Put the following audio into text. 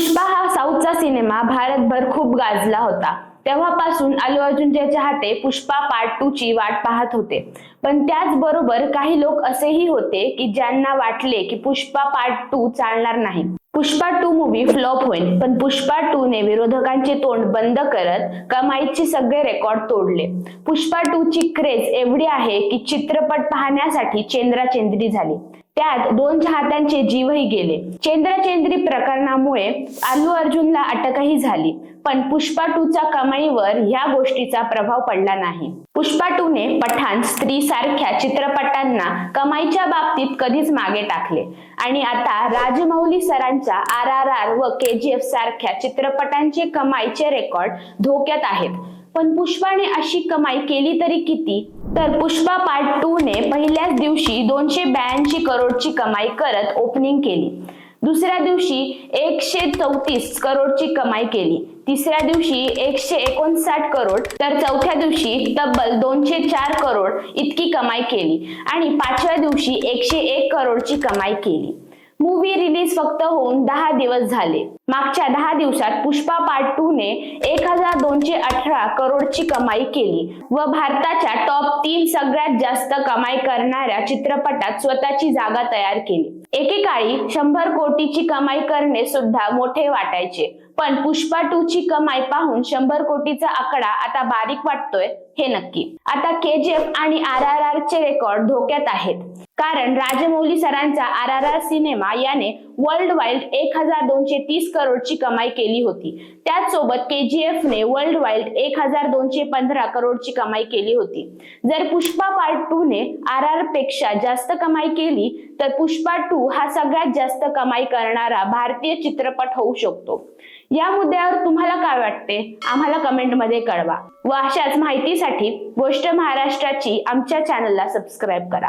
पुष्पा हा साऊथचा सिनेमा भारतभर खूप गाजला होता. तेव्हापासून अल्लू अर्जुनच्या चाहते पुष्पा पार्ट टू ची वाट पाहत होते. पण त्याचबरोबर काही लोक असेही होते की ज्यांना वाटले की पुष्पा पार्ट टू चालणार नाही. पुष्पा टू मूवी फ्लॉप होईल पण पुष्पा टू ने विरोधकांचे तोंड बंद करत कमाईचे सगळे रेकॉर्ड तोडले. पुष्पा टू ची क्रेज एवढी आहे की चित्रपट पाहण्यासाठी चेंद्राचेंद्री झाली. त्यात दोन चाहत्यांचे जीवही गेले. चेंद्रचेंद्री प्रकरणामुळे अल्लू अर्जुनला अटकही झाली पण पुष्पा टू च्या कमाईवर ह्या गोष्टीचा प्रभाव पडला नाही. पुष्पा टू ने पठाण स्त्री सारख्या चित्रपटांना कमाईच्या बाबतीत कधीच मागे टाकले. आणि आता राजमौली सरांच्या आर आर आर व के जी एफ सारख्या चित्रपटांचे कमाईचे रेकॉर्ड धोक्यात आहेत. पण पुष्पाने अशी कमाई केली तरी किती? तर पुष्पा पार्ट टू ने पहिल्याच दिवशी दोनशे ब्याऐंशी करोडची कमाई करत ओपनिंग केली. दुसऱ्या दिवशी एकशे चौतीस करोडची कमाई केली. तिसऱ्या दिवशी एकशे एकोणसाठ करोड तर चौथ्या दिवशी तब्बल दोनशे चार करोड इतकी कमाई केली. आणि पाचव्या दिवशी एकशे एक करोडची कमाई केली. मूवी रिलीज फक्त होऊन दहा दिवस झाले. मागच्या दहा दिवसात पुष्पा पार्ट टू ने एक हजार दोनशे अठरा करोडची कमाई केली व भारताच्या टॉप तीन सगळ्यात जास्त कमाई करणाऱ्या चित्रपटात स्वतःची जागा तयार केली. एकेकाळी शंभर कोटीची कमाई करणे सुद्धा मोठे वाटायचे पण पुष्पा टू ची कमाई पाहून शंभर कोटीचा आकडा आता बारीक वाटतोय हे नक्की. आता केजीएफ आणि आर आर आर चे रेकॉर्ड धोक्यात आहेत. कारण राजमौली सरांचा आर आर आर सिनेमा याने वर्ल्ड वाईल्ड एक हजार दोनशे तीस करोडची कमाई केली होती. त्याचसोबत के जी एफ ने वर्ल्ड वाईल्ड एक हजार दोनशे पंधरा करोडची कमाई केली होती. जर पुष्पा पार्ट टू ने आर आरपेक्षा जास्त कमाई केली तर पुष्पा टू हा सगळ्यात जास्त कमाई करणारा भारतीय चित्रपट होऊ शकतो. या मुद्द्यावर तुम्हाला काय वाटते? आम्हाला कमेंटमध्ये कळवा. व अशाच माहितीसाठी गोष्ट महाराष्ट्राची आमच्या चॅनलला सबस्क्राईब करा.